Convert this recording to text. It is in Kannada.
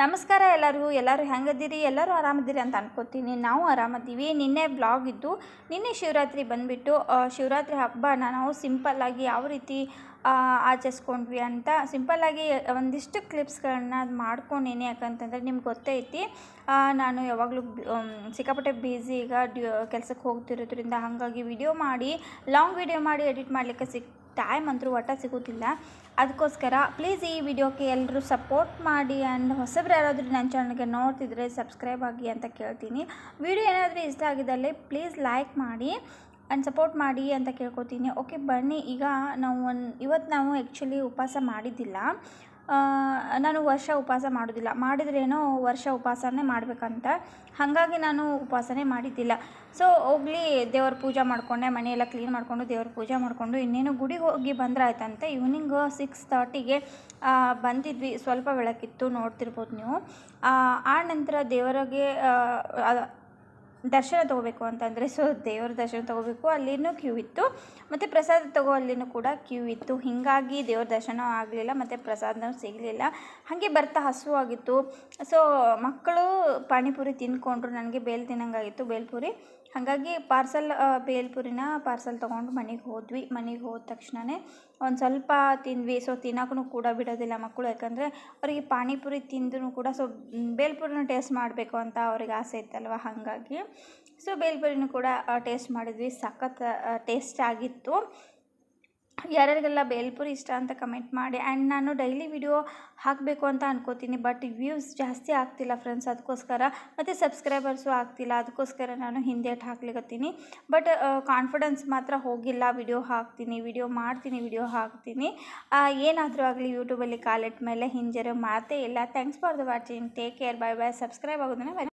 ನಮಸ್ಕಾರ ಎಲ್ಲರಿಗೂ ಎಲ್ಲರೂ ಹೆಂಗದಿರಿ ಎಲ್ಲರೂ ಆರಾಮದಿರಿ ಅಂತ ಅನ್ಕೋತೀನಿ. ನಾವು ಆರಾಮದ್ದೀವಿ. ನಿನ್ನೆ ಬ್ಲಾಗ್ ಇದ್ದು, ನಿನ್ನೆ ಶಿವರಾತ್ರಿ ಬಂದುಬಿಟ್ಟು ಶಿವರಾತ್ರಿ ಹಬ್ಬನ ನಾವು ಸಿಂಪಲ್ಲಾಗಿ ಯಾವ ರೀತಿ ಆಚರಿಸ್ಕೊಂಡ್ವಿ ಅಂತ ಸಿಂಪಲ್ಲಾಗಿ ಒಂದಿಷ್ಟು ಕ್ಲಿಪ್ಸ್ಗಳನ್ನ ಮಾಡ್ಕೊಂಡೇನೆ. ಯಾಕಂತಂದರೆ ನಿಮ್ಗೆ ಗೊತ್ತೈತಿ ನಾನು ಯಾವಾಗಲೂ ಸಿಕ್ಕಾಪಟ್ಟೆ ಬ್ಯುಸಿ ಈಗ ಡ್ಯೂ ಕೆಲಸಕ್ಕೆ ಹೋಗ್ತಿರೋದ್ರಿಂದ ಹಾಗಾಗಿ ವಿಡಿಯೋ ಮಾಡಿ ಲಾಂಗ್ ವಿಡಿಯೋ ಮಾಡಿ ಎಡಿಟ್ ಮಾಡಲಿಕ್ಕೆ ಸಿಕ್ ಟೈಮ್ ಅಂತೂ ಒಟ್ಟ ಸಿಗೋದಿಲ್ಲ ಅದಕ್ಕೋಸ್ಕರ ಪ್ಲೀಸ್ ಈ ವಿಡಿಯೋಕ್ಕೆ ಎಲ್ಲರೂ ಸಪೋರ್ಟ್ ಮಾಡಿ ಆ್ಯಂಡ್ ಹೊಸಬ್ರು ಯಾರಾದರೂ ನನ್ನ ಚಾನಲ್ಗೆ ನೋಡ್ತಿದ್ರೆ ಸಬ್ಸ್ಕ್ರೈಬ್ ಆಗಿ ಅಂತ ಕೇಳ್ತೀನಿ. ವಿಡಿಯೋ ಏನಾದರೂ ಇಷ್ಟ ಆಗಿದ್ದಲ್ಲಿ ಪ್ಲೀಸ್ ಲೈಕ್ ಮಾಡಿ ಆ್ಯಂಡ್ ಸಪೋರ್ಟ್ ಮಾಡಿ ಅಂತ ಕೇಳ್ಕೊತೀನಿ. ಓಕೆ ಬನ್ನಿ. ಈಗ ನಾವು ಒಂದು, ಇವತ್ತು ನಾವು ಆ್ಯಕ್ಚುಲಿ ಉಪವಾಸ ಮಾಡಿದ್ದಿಲ್ಲ. ನಾನು ವರ್ಷ ಉಪವಾಸ ಮಾಡೋದಿಲ್ಲ. ಮಾಡಿದ್ರೇನೋ ವರ್ಷ ಉಪವಾಸನೇ ಮಾಡಬೇಕಂತ. ಹಾಗಾಗಿ ನಾನು ಉಪವಾಸನೇ ಮಾಡಿದ್ದಿಲ್ಲ. ಸೊ ಹೋಗಲಿ, ದೇವ್ರ ಪೂಜೆ ಮಾಡಿಕೊಂಡೆ, ಮನೆಯೆಲ್ಲ ಕ್ಲೀನ್ ಮಾಡಿಕೊಂಡು ದೇವ್ರ ಪೂಜೆ ಮಾಡಿಕೊಂಡು ಇನ್ನೇನು ಗುಡಿಗೆ ಹೋಗಿ ಬಂದ್ರೆ ಆಯ್ತಂತೆ ಈವ್ನಿಂಗ್ ಸಿಕ್ಸ್ ತರ್ಟಿಗೆ ಬಂದಿದ್ವಿ. ಸ್ವಲ್ಪ ಬೆಳಕಿತ್ತು, ನೋಡ್ತಿರ್ಬೋದು ನೀವು. ಆ ನಂತರ ದೇವರಿಗೆ ದರ್ಶನ ತೊಗೋಬೇಕು ಅಂತಂದರೆ, ಸೊ ದೇವರ ದರ್ಶನ ತೊಗೋಬೇಕು, ಅಲ್ಲಿನೂ ಕ್ಯೂ ಇತ್ತು. ಮತ್ತು ಪ್ರಸಾದ ತಗೋ, ಅಲ್ಲಿನೂ ಕೂಡ ಕ್ಯೂ ಇತ್ತು. ಹೀಗಾಗಿ ದೇವ್ರ ದರ್ಶನ ಆಗಲಿಲ್ಲ, ಮತ್ತು ಪ್ರಸಾದನೂ ಸಿಗಲಿಲ್ಲ. ಹಾಗೆ ಬರ್ತಾ ಹಸುವಾಗಿತ್ತು ಸೊ ಮಕ್ಕಳು ಪಾನಿಪುರಿ ತಿಂದ್ಕೊಂಡ್ರು ನನಗೆ ಬೇಲ್ ತಿನ್ನಂಗಾಗಿತ್ತು ಬೇಲ್ಪುರಿ. ಹಾಗಾಗಿ ಪಾರ್ಸಲ್ ಬೇಲ್ಪುರಿನ ಪಾರ್ಸಲ್ ತೊಗೊಂಡು ಮನೆಗೆ ಹೋದ್ವಿ. ಮನೆಗೆ ಹೋದ ತಕ್ಷಣವೇ ಒಂದು ಸ್ವಲ್ಪ ತಿಂದ್ವಿ. ಸೊ ತಿನ್ನೋಕ್ಕೂ ಕೂಡ ಬಿಡೋದಿಲ್ಲ ಮಕ್ಕಳು, ಯಾಕಂದರೆ ಅವರಿಗೆ ಪಾನಿಪುರಿ ತಿಂದರೂ ಕೂಡ, ಸೊ ಬೇಲ್ಪುರಿನ ಟೇಸ್ಟ್ ಮಾಡಬೇಕು ಅಂತ ಅವ್ರಿಗೆ ಆಸೆ ಇತ್ತಲ್ವ? ಹಾಗಾಗಿ ಸೊ ಬೇಲ್ಪುರಿನೂ ಕೂಡ ಟೇಸ್ಟ್ ಮಾಡಿದ್ವಿ ಸಖತ್ ಟೇಸ್ಟ್ ಆಗಿತ್ತು ಯಾರ್ಯಾರಿಗೆಲ್ಲ ಬೇಲ್ಪುರಿ ಇಷ್ಟ ಅಂತ ಕಮೆಂಟ್ ಮಾಡಿ. ಆ್ಯಂಡ್ ನಾನು ಡೈಲಿ ವಿಡಿಯೋ ಹಾಕಬೇಕು ಅಂತ ಅನ್ಕೋತೀನಿ. ಬಟ್ ವ್ಯೂಸ್ ಜಾಸ್ತಿ ಆಗ್ತಿಲ್ಲ ಫ್ರೆಂಡ್ಸ್ ಅದಕ್ಕೋಸ್ಕರ ಮತ್ತು ಸಬ್ಸ್ಕ್ರೈಬರ್ಸು ಆಗ್ತಿಲ್ಲ. ಅದಕ್ಕೋಸ್ಕರ ನಾನು ಹಿಂದೇಟ್ ಹಾಕ್ಲಿಕತ್ತೀನಿ. ಬಟ್ ಕಾನ್ಫಿಡೆನ್ಸ್ ಮಾತ್ರ ಹೋಗಿಲ್ಲ. ವಿಡಿಯೋ ಹಾಕ್ತೀನಿ ವಿಡಿಯೋ ಮಾಡ್ತೀನಿ ವಿಡಿಯೋ ಹಾಕ್ತೀನಿ. ಏನಾದರೂ ಆಗಲಿ ಯೂಟ್ಯೂಬಲ್ಲಿ ಕಾಲಿಟ್ಟ ಮೇಲೆ ಹಿಂಜರೋ. ಮಾತೇ ಇಲ್ಲ. Thanks for the watching take care bye bye subscribe ಆಗೋದನ್ನ